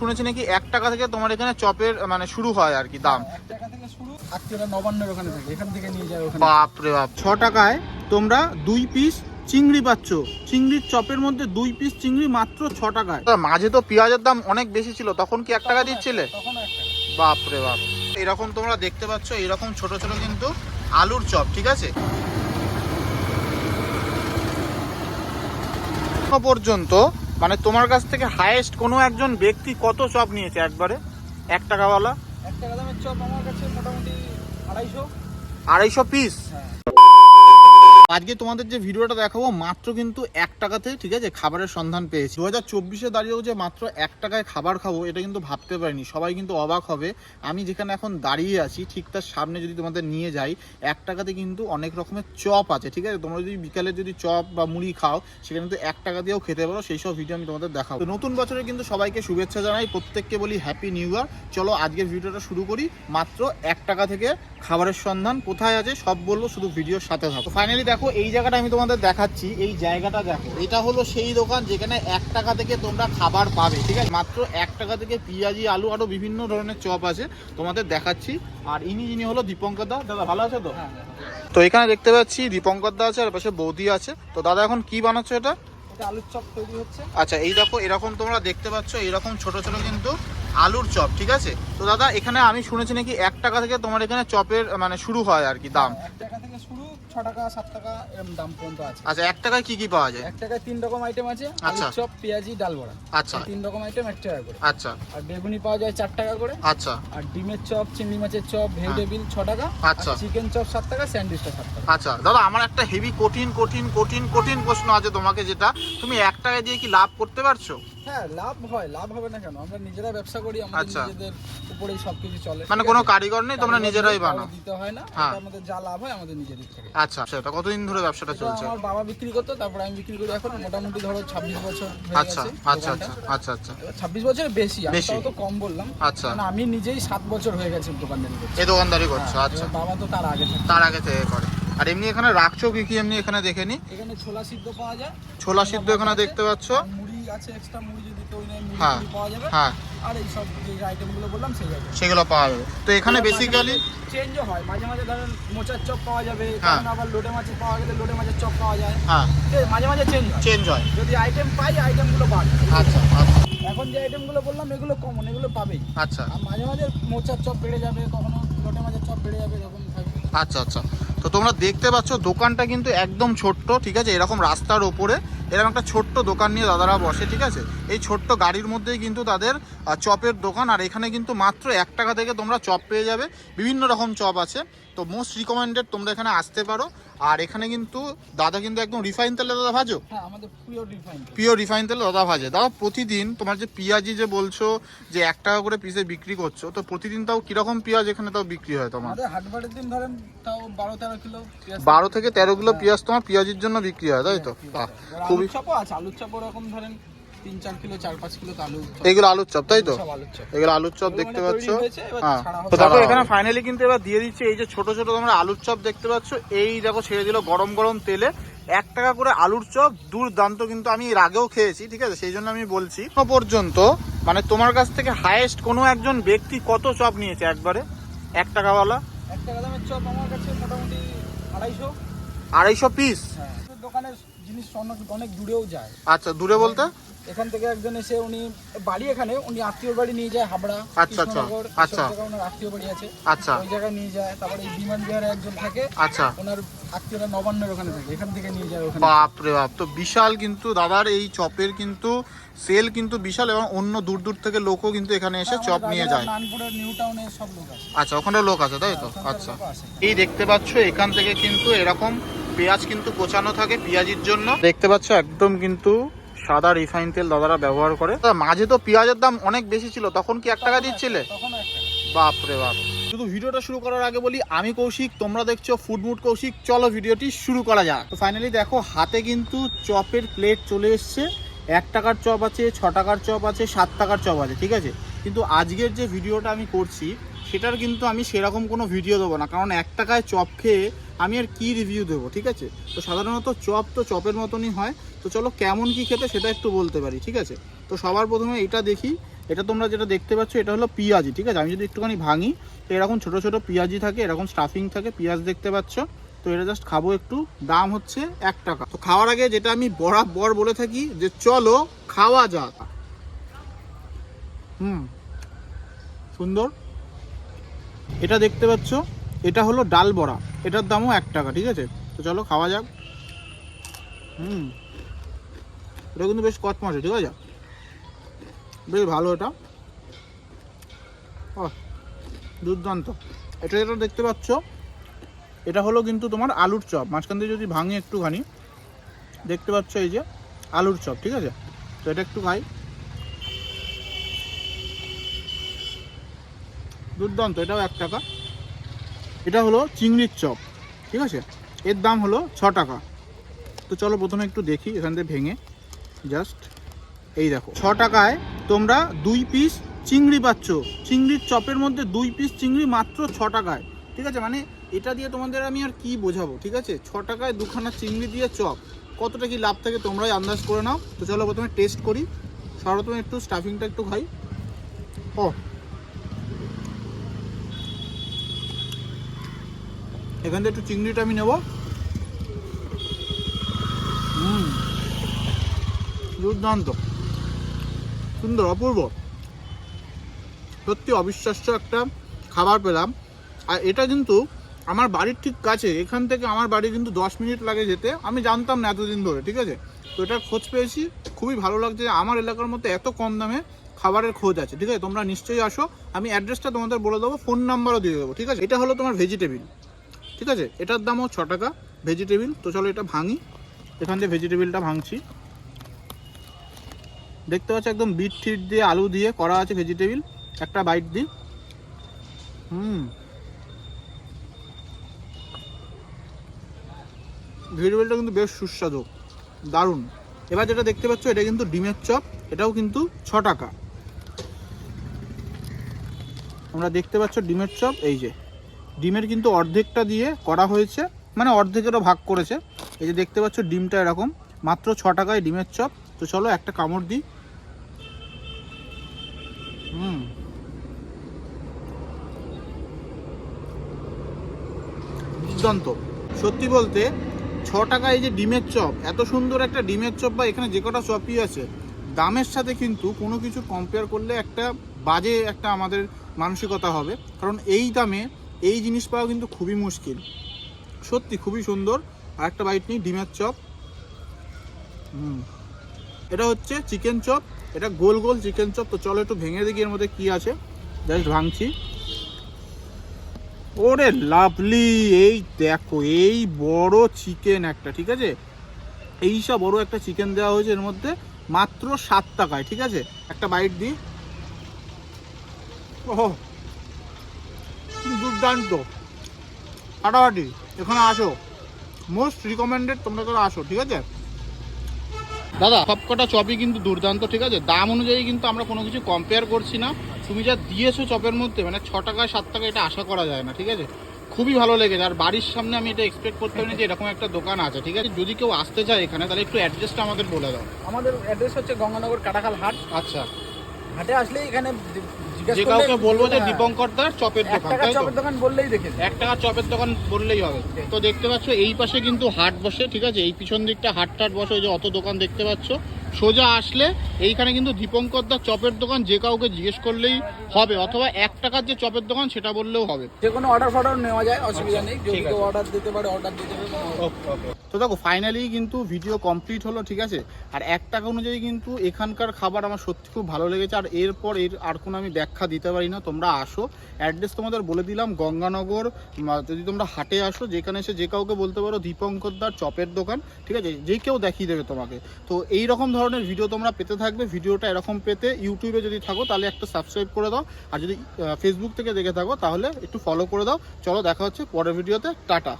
শুনেছি নাকি এক টাকা থেকে তোমার এখানে চপের মানে শুরু হয় আর কি দাম। ওখানে বাপ ছ টাকায় তোমরা দুই পিস চিংড়ি পাচ্ছ। চিংড়ির চপের মধ্যে দুই পিস চিংড়ি মাত্র ছ টাকায়। মাঝে তো পেঁয়াজের দাম অনেক বেশি ছিল তখন কি এক টাকা দিচ্ছিলে? টাকা। বাপ এরকম তোমরা দেখতে পাচ্ছ এরকম ছোট ছোট কিন্তু আলুর চপ ঠিক আছে? পর্যন্ত মানে তোমার কাছ থেকে হাইয়েস্ট কোনো একজন ব্যক্তি কত চপ নিয়েছে একবারে? এক টাকাওয়ালা? এক টাকা দামের চপ আমার কাছে মোটামুটি আড়াইশো। আড়াইশো পিস হ্যাঁ। আজকে তোমাদের যে ভিডিওটা দেখাবো, মাত্র কিন্তু এক টাকাতে ঠিক আছে, খাবারের সন্ধান পেয়েছি। দু হাজার চব্বিশে দাঁড়িয়েও যে মাত্র এক টাকায় খাবার খাব, এটা কিন্তু ভাবতে পারিনি। সবাই কিন্তু অবাক হবে। আমি যেখানে এখন দাঁড়িয়ে আছি, ঠিক তার সামনে যদি তোমাদের নিয়ে যাই, এক টাকাতে কিন্তু অনেক রকমের চপ আছে, ঠিক আছে? তোমরা যদি বিকালে যদি চপ বা মুড়ি খাও, সেখানে কিন্তু এক টাকা দিয়েও খেতে পারো, সেই সব ভিডিও আমি তোমাদের দেখাবো। তো নতুন বছরে কিন্তু সবাইকে শুভেচ্ছা জানাই, প্রত্যেককে বলি হ্যাপি নিউ ইয়ার চলো আজকের ভিডিওটা শুরু করি, মাত্র এক টাকা থেকে খাবারের সন্ধান। কোথায় আছে? সব বলব শুধু ভিডিওর সাথে থাকো। ফাইনালি দেখো এই জায়গাটা আমি তোমাদের দেখাচ্ছি এই জায়গাটা দেখো। এটা হলো সেই দোকান যেখানে এক টাকা থেকে তোমরা খাবার পাবে ঠিক আছে? মাত্র এক টাকা থেকে পেঁয়াজি আলু আরও বিভিন্ন ধরনের চপ আছে তোমাদের দেখাচ্ছি। আর ইনি যিনি হলো দীপঙ্কর দা। দাদা ভালো আছে তো? হ্যাঁ হ্যাঁ। তো এখানে দেখতে পাচ্ছি দীপঙ্কর দা আছে আর পাশে বৌদি আছে। তো দাদা এখন কি বানাচ্ছো এটা? এটা আলুর চপ তৈরি হচ্ছে। আচ্ছা এই দেখো এরকম তোমরা দেখতে পাচ্ছ এরকম ছোট ছোট কিন্তু আলুর চপ ঠিক আছে? তো দাদা এখানে আমি শুনেছি নাকি এক টাকা থেকে তোমার এখানে চপের মানে শুরু হয় আর কি দাম। এক টাকা থেকে শুরু ছ টাকা সাত টাকা এরকম দাম পর্যন্ত আছে। আচ্ছা এক টাকায় কি কি পাওয়া যায়? এক টাকায় তিন রকম আইটেম আছে। আচ্ছা। চপ পেঁয়াজি ডাল বড়া। আচ্ছা। তিন রকম আইটেম এক টাকা করে। আচ্ছা। আর বেগুনি পাওয়া যায় চার টাকা করে। আচ্ছা। আর ডিমের চপ চিংড়ি মাছের চপ ভেজিটেবিল ছ টাকা। আচ্ছা। চিকেন চপ সাত টাকা স্যান্ডউইচটা সাত টাকা। আচ্ছা। দাদা আমার একটা হেভি কঠিন কঠিন কঠিন কঠিন প্রশ্ন আছে তোমাকে যেটা। তুমি এক টাকা দিয়ে কি লাভ করতে পারছ? হ্যাঁ লাভ হয় লাভ হবে না কেন? আমরা নিজেরা ব্যবসা করি আমাদের আচ্ছা। নিজেদের উপরেই সবকিছু চলে। মানে ঠিক কোনো আছে? কারিগর নেই তোমরা নিজেরাই বানাও দিতে হয় না হ্যাঁ। এটা আমাদের যা লাভ হয় আমাদের নিজেদের থেকে। আচ্ছা সেটা কতদিন ধরে ব্যবসাটা এটা চলছে? আমার বাবা বিক্রি করতো তারপরে আমি বিক্রি করি। এখন মোটামুটি ধরো ছাব্বিশ বছর হয়ে আচ্ছা গেছে আচ্ছা দোকানটা। আচ্ছা আচ্ছা আচ্ছা। এবার ছাব্বিশ বছরের বেশি আমি বেশি। তাও তো কম বললাম। আচ্ছা। কারণ আমি নিজেই সাত বছর হয়ে গেছে দোকানদারি করছি। এই দোকানদারি করছ হ্যাঁ, আচ্ছা। এবার বাবা তো তার আগে থাকে। তার আগে থেকে করে। আর এমনি এখানে রাখছো কি কি এমনি এখানে দেখে নি? এখানে ছোলা সিদ্ধ পাওয়া যায়। ছোলা সিদ্ধ এখানে দেখতে পাচ্ছ? আর মুড়ি আছে এক্সট্রা মুড়ি যদি কেউ নেয় মুড়ি হ্যাঁ। টুড়ি পাওয়া যাবে। হ্যাঁ। আর এই সব যে আইটেমগুলো বললাম সেই আইটেম সেগুলো পাওয়া যাবে। তো এখানে বেসিক্যালি চেঞ্জও হয়। মাঝে মাঝে ধরেন মোচার চপ পাওয়া যাবে হ্যাঁ। তখন আবার লোটে মাছের পাওয়া গেলে লোটে মাছের চপ পাওয়া যায়। হ্যাঁ। এই মাঝে মাঝে চেঞ্জ হয়। চেঞ্জ হয়। যদি আইটেম পাই আইটেমগুলো বাড়ে আচ্ছা আচ্ছা। এখন যে আইটেমগুলো বললাম এগুলো কমন এগুলো পাবেই। আচ্ছা। আর মাঝে মাঝে মোচার চপ বেড়ে যাবে কখনো লোটে মাছের চপ বেড়ে যাবে এরকম থাকবে। আচ্ছা আচ্ছা। তো তোমরা দেখতে পাচ্ছ দোকানটা কিন্তু একদম ছোট্ট ঠিক আছে? এরকম রাস্তার ওপরে। এরকম একটা ছোট্ট দোকান নিয়ে দাদারা বসে ঠিক আছে? এই ছোট্ট গাড়ির মধ্যেই কিন্তু তাদের চপের দোকান। আর এখানে কিন্তু মাত্র এক টাকা থেকে তোমরা চপ পেয়ে যাবে। বিভিন্ন রকম চপ আছে। তো মোস্ট রিকমেন্ডেড তোমরা এখানে আসতে পারো। আর এখানে কিন্তু দাদা কিন্তু একদম রিফাইন তেলে দাদা ভাজো? হ্যাঁ আমাদের পিওর রিফাইন তেলে। দাদা ভাজে। দাদা প্রতিদিন তোমার যে পিঁয়াজি যে বলছো যে এক টাকা করে পিসে বিক্রি করছ তো প্রতিদিন তাও কীরকম পেঁয়াজ এখানে তাও বিক্রি হয় তোমার? হাটবারের দিন ধরেন তাও বারো তেরো কিলো বারো থেকে তেরো কিলো পেঁয়াজ তোমার পেঁয়াজির জন্য বিক্রি হয় তাই তো? বাহ, এবার খুবই আলুর আছে আলুর চপ ওরকম ধরেন তিন চার কিলো চার পাঁচ কিলো আলু এগুলো আলুর চপ তাই তো? এগুলো আলুর চপ দেখতে মানে পাচ্ছ? এবার হ্যাঁ। তো দেখো এখানে ফাইনালি কিন্তু এবার দিয়ে দিচ্ছে এই যে ছোট ছোট তোমরা আলুর চপ দেখতে পাচ্ছ। এই দেখো ছেড়ে দিল গরম গরম তেলে। এক টাকা করে আলুর চপ দুর্দান্ত কিন্তু আমি এর আগেও খেয়েছি ঠিক আছে? সেই জন্য আমি বলছি পর্যন্ত মানে তোমার কাছ থেকে হাইয়েস্ট কোনো একজন ব্যক্তি কত চপ নিয়েছে একবারে? এক টাকাওয়ালা? এক কাদামের চপ আমার কাছে মোটামুটি আড়াইশো। আড়াইশো পিস হ্যাঁ। দোকানের জিনিস অনেক অনেক দূরেও যায়। আচ্ছা দূরে বলতে? এখান থেকে একজন এসে উনি বাড়ি এখানে উনি আত্মীয় বাড়ি নিয়ে যায় হাবড়া আচ্ছা, আচ্ছা, আচ্ছা। ওনার আত্মীয় বাড়ি আছে। আচ্ছা। ওই জায়গায় নিয়ে যায় তারপরে এই বিমান বিহারে একজন থাকে আচ্ছা। ওনার আত্মীয়রা নবান্নের ওখানে থাকে এখান থেকে নিয়ে যায় ওখানে। বাপ রে বাপ তো বিশাল কিন্তু দাদার এই চপের কিন্তু সেল কিন্তু বিশাল এবং অন্য দূর দূর থেকে লোকও কিন্তু এখানে এসে হ্যাঁ, চপ নিয়ে যায়। নানপুরের নিউ টাউনে সব লোক আছে। আচ্ছা ওখানে লোক আছে তাই তো? আচ্ছা। এই দেখতে পাচ্ছ এখান থেকে কিন্তু এরকম পেঁয়াজ কিন্তু কোচানো থাকে পেঁয়াজির জন্য। দেখতে পাচ্ছ একদম কিন্তু সাদা রিফাইন তেল দাদারা ব্যবহার করে। মাঝে তো পেঁয়াজের দাম অনেক বেশি ছিল তখন কি এক টাকা দিচ্ছিলে? বাপরে বাপ শুধু ভিডিওটা শুরু করার আগে বলি আমি কৌশিক তোমরা দেখছ ফুড মুড কৌশিক। চলো ভিডিওটি শুরু করা যাক। তো ফাইনালি দেখো হাতে কিন্তু চপের প্লেট চলে এসছে। এক টাকার চপ আছে ছ টাকার চপ আছে সাত টাকার চপ আছে ঠিক আছে? কিন্তু আজকের যে ভিডিওটা আমি করছি সেটার কিন্তু আমি সেরকম কোনো ভিডিও দেবো না। কারণ এক টাকায় চপ খেয়ে আমি আর কি রিভিউ দেবো, ঠিক আছে? তো সাধারণত চপ তো চপের মতনই হয়। তো চলো কেমন কি খেতে সেটা একটু বলতে পারি, ঠিক আছে? তো সবার প্রথমে এটা দেখি। এটা তোমরা যেটা দেখতে পাচ্ছ, এটা হলো পিঁয়াজি, ঠিক আছে? আমি যদি একটুখানি ভাঙি, তো এরকম ছোট ছোট পিঁয়াজি থাকে, এরকম স্টাফিং থাকে, পেঁয়াজ দেখতে পাচ্ছ। তো এটা জাস্ট খাব একটু। দাম হচ্ছে এক টাকা। তো খাওয়ার আগে যেটা আমি বরাবর বলে থাকি, যে চলো খাওয়া যাক। হুম, সুন্দর। এটা দেখতে পাচ্ছ। এটা হলো ডাল বড়া। এটার দামও এক টাকা, ঠিক আছে? তো চলো খাওয়া যাক। হুম। এটা কিন্তু বেশ কচমাচে, ঠিক আছে? বেশ ভালো এটা। ও দুর্দান্ত। এটা যেটা দেখতে পাচ্ছ, এটা হলো কিন্তু তোমার আলুর চপ। মাঝখান দিয়ে যদি ভাঙি একটুখানি, দেখতে পাচ্ছ এই যে আলুর চপ, ঠিক আছে? তো এটা একটু খাই। দুর্দান্ত, এটাও এক টাকা। এটা হলো চিংড়ির চপ, ঠিক আছে? এর দাম হলো ছ টাকা। তো চলো প্রথমে একটু দেখি, এখান থেকে ভেঙে। জাস্ট এই দেখো, ছ টাকায় তোমরা দুই পিস চিংড়ি পাচ্ছ। চিংড়ির চপের মধ্যে দুই পিস চিংড়ি মাত্র ছ টাকায়, ঠিক আছে? মানে এটা দিয়ে তোমাদের আমি আর কি বোঝাবো, ঠিক আছে? ছ টাকায় দুখানা চিংড়ি দিয়ে চপ, কতটা কি লাভ থাকে তোমরাই আন্দাজ করে নাও। তো চলো প্রথমে টেস্ট করি। সর্বপ্রথমে একটু স্টাফিংটা একটু খাই। ও এখান থেকে একটু চিংড়িটা আমি নেব। হুম। দুর্দান্ত। সুন্দর, অপূর্ব। সত্যি অবিশ্বাস্য একটা খাবার পেলাম। আর এটা কিন্তু আমার বাড়ির ঠিক কাছে। এখান থেকে আমার বাড়ি কিন্তু দশ মিনিট লাগে যেতে। আমি জানতাম না এতদিন ধরে, ঠিক আছে? তো এটার খোঁজ পেয়েছি। খুবই ভালো লাগছে আমার এলাকার মধ্যে এত কম দামে খাবারের খোঁজ আছে, ঠিক আছে? তোমরা নিশ্চয়ই আসো। আমি অ্যাড্রেসটা তোমাদের বলে দেবো, ফোন নাম্বারও দিয়ে দেবো, ঠিক আছে? এটা হলো তোমার ভেজিটেবিল ঠিক আছে? এটার দামও ছ টাকা। ভেজিটেবিল তো চলো এটা ভাঙি। এখান থেকে ভেজিটেবিলটা ভাঙছি। দেখতে পাচ্ছ একদম বিট টিট দিয়ে আলু দিয়ে করা আছে ভেজিটেবিল একটা বাইট দিই। হুম। ভেজিটেবিলটা কিন্তু বেশ সুস্বাদু। দারুণ। এবার যেটা দেখতে পাচ্ছ, এটা কিন্তু ডিমের চপ। এটাও কিন্তু ছ টাকা। তোমরা দেখতে পাচ্ছ ডিমের চপ, এই যে। ডিমের কিন্তু অর্ধেকটা দিয়ে করা হয়েছে মানে অর্ধেকেরও ভাগ করেছে। এই যে দেখতে পাচ্ছ ডিমটা এরকম, মাত্র ছ টাকায় ডিমের চপ। তো চলো একটা কামড় দিই। হুম। দুর্দান্ত। সত্যি বলতে, ছ টাকায় এই যে ডিমের চপ, এত সুন্দর একটা ডিমের চপ বা এখানে যে কটা চপই আছে, দামের সাথে কিন্তু কোনো কিছু কম্পেয়ার করলে একটা বাজে একটা আমাদের মানসিকতা হবে। কারণ এই দামে এই জিনিস পাওয়া কিন্তু খুবই মুশকিল। সত্যি খুবই সুন্দর। আর একটা বাইট নিই, ডিমের চপ। হুম। এটা হচ্ছে চিকেন চপ। এটা গোল গোল চিকেন চপ। তো চলো একটু ভেঙে দেখি এর মধ্যে কি আছে। জাস্ট ভাঙছি। ওরে লাভলি এই দেখো, এই বড় চিকেন একটা, ঠিক আছে? এই সব বড় একটা চিকেন দেওয়া হয়েছে এর মধ্যে মাত্র সাত টাকায়, ঠিক আছে? একটা বাইট দিই। ওহো! দুর্দান্ত ফাটাফাটি এখানে আসো। মোস্ট রিকমেন্ডেড তোমরা তোরা আসো ঠিক আছে? দাদা সবকটা চপই কিন্তু দুর্দান্ত ঠিক আছে? দাম অনুযায়ী কিন্তু আমরা কোনো কিছু কম্পেয়ার করছি না। তুমি যা দিয়েছ চপের মধ্যে মানে ছ টাকা সাত টাকা এটা আশা করা যায় না ঠিক আছে? খুবই ভালো লেগেছে। আর বাড়ির সামনে আমি এটা এক্সপেক্ট করতে পারিনি যে এরকম একটা দোকান আছে ঠিক আছে? যদি কেউ আসতে চায় এখানে তাহলে একটু অ্যাড্রেসটা আমাদের বলে দাও। আমাদের অ্যাড্রেস হচ্ছে গঙ্গানগর কাটাখাল হাট। আচ্ছা। হাটে আসলেই এখানে যে কাউকে বলব যে হ্যাঁ, দীপঙ্কর দার চপের দোকান তাই চপের দোকান বললেই দেখে এক টাকার চপের দোকান বললেই হবে। তো দেখতে পাচ্ছ এই পাশে কিন্তু হাট বসে ঠিক আছে? এই পিছন দিকটা হাট টাট বসে ওই যে অত দোকান দেখতে পাচ্ছ। সোজা আসলে এইখানে কিন্তু দীপঙ্কর দার চপের দোকান যে কাউকে জিজ্ঞেস করলেই হবে অথবা এক টাকার যে চপের দোকান সেটা বললেও হবে। যে কোনো অর্ডার ফর্ডার নেওয়া যায় অসুবিধা নেই। যদি। অর্ডার দিতে পারে অর্ডার দিতে পারে কোনো- তো দেখো ফাইনালি কিন্তু ভিডিও কমপ্লিট হলো, ঠিক আছে? আর এক টাকা অনুযায়ী কিন্তু এখানকার খাবার আমার সত্যি খুব ভালো লেগেছে। আর এরপর এর আর কোনো আমি ব্যাখ্যা দিতে পারি না, তোমরা আসো। অ্যাড্রেস তোমাদের বলে দিলাম, গঙ্গানগর যদি তোমরা হাটে আসো, যেখানে এসে যে কাউকে বলতে পারো দীপঙ্করদার চপের দোকান, ঠিক আছে? যে কেউ দেখিয়ে দেবে তোমাকে। তো এই রকম ধরনের ভিডিও তোমরা পেতে থাকবে ভিডিওটা এরকম পেতে ইউটিউবে যদি থাকো, তাহলে একটা সাবস্ক্রাইব করে দাও। আর যদি ফেসবুক থেকে দেখে থাকো, তাহলে একটু ফলো করে দাও। চলো, দেখা হচ্ছে পরের ভিডিওতে টাটা।